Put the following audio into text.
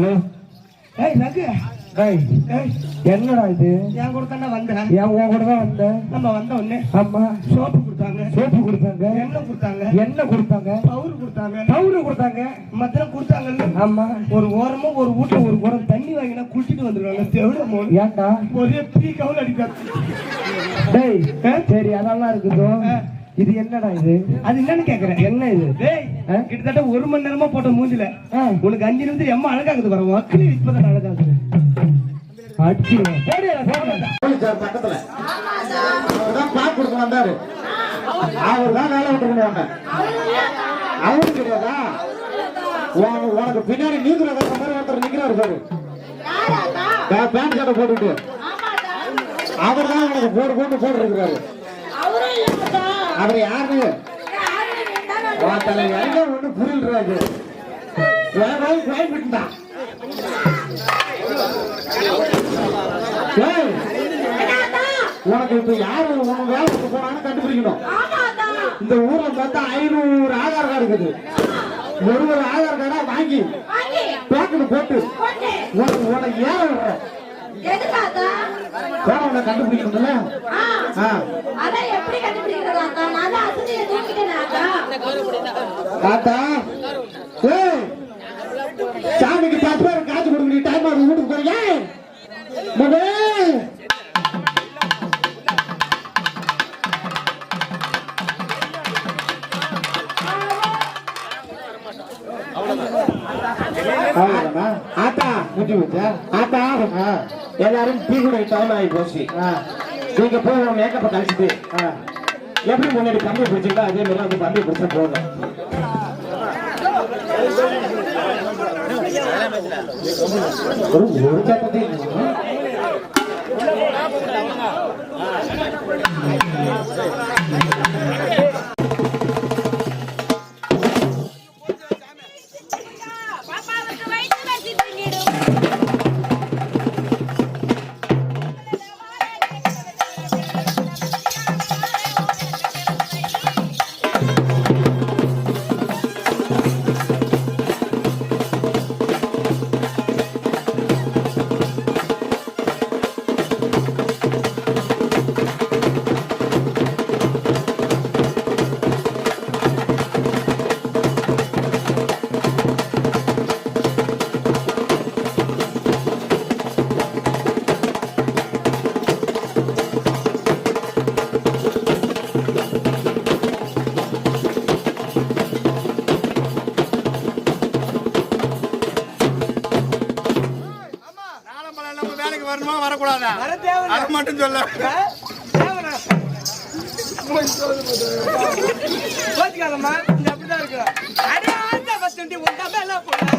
Hello ஏய் டேய் ஏய் என்னடா இது? என் கூட தானே வந்தேன் என் உன் கூட தான் வந்தேன் நம்ம வந்த உடனே ஆமா. சோப்பு கொடுத்தாங்க. சோப்பு கொடுத்தாங்க. எண்ணெய் கொடுத்தாங்க. என்ன கொடுத்தாங்க? பவுர் கொடுத்தாங்க. பவுடர் கொடுத்தாங்க. மத்திரம் கொடுத்தாங்கல்ல. ஆமா. ஒரு ஓரமா ஒரு வீட்டுல ஒரு குடம் தண்ணி வாங்கினா குளிச்சுட்டு வந்துருவாங்க. தெவிட ஏன்டா? ஒரே பீ கவுல் அடிக்காது டேய் சரி அதெல்லாம் இருக்குதோ. இது என்னடா இது? அது என்னன்னு கேக்குறேன். என்ன இது? கிட்டத்தட்ட ஒரு மணி நேரமா போட்ட மூஞ்சில. உனக்கு அஞ்சு நிமிஷம் எம்மா அழகாகுது பாரு மக்கள் இப்பதான் அழகாகுது. போடுடா, போடுடா. பக்கத்துல. பாக்கு கொடுக்க வந்தாரு. அவர் தான் வேலை விட்டு வந்தேன் அவரு கிடையாதா? உனக்கு பின்னாடி மாதிரி ஒருத்தர் நிக்கிறாரு பாரு. பே- பேண்ட் சட்டை போட்டுட்டு அவர் தான் உனக்கு போடு போட்டு போட்டு இருக்கிறாரு அவர் யாரு? எங்க ஒண்ணு புரியல்றாரு கிளைமேட் தான் உனக்கு இப்ப யாரு உன் வேலைக்கு போனான்னு கண்டுபிடிக்கணும். இந்த ஊர்ல பார்த்தா ஐநூறு ஆதார் கார்டு இருக்குது. ஒரு ஒரு ஆதார் கார்டா வாங்கி பேக்கெட் போட்டு. உனக்கு உனக்கு ஏற விடுற உன்னை கண்டுபிடிக்கணும்ல. தாத்தா ஏய் சாமிக்கு பத்து பேர் காசு கொடுக்க நீ டைம் ஆகுது வீட்டுக்கு போறீங்க மகே? ஆத்தா முடிஞ்சு வச்சா? ஆத்தா. எல்லாரும் டீ கூட டைம் ஆகி போச்சு. நீங்க போய் உங்க மேக்கப்பை கழிச்சிட்டு எப்படி முன்னாடி கம்பி பிடிச்சிங்களோ அதே மாதிரி அந்த கம்பி பிடிச்ச போதும். ஒரு ஒரு சட்டத்தையும் நம்ம வேலைக்கு வரணுமா? வரக்கூடாதா? அதை மட்டும் சொல்ல. பாத்துக்காதம்மா இந்த அப்படிதான் இருக்கிறோம் ஒன்றாம எல்லாம் போட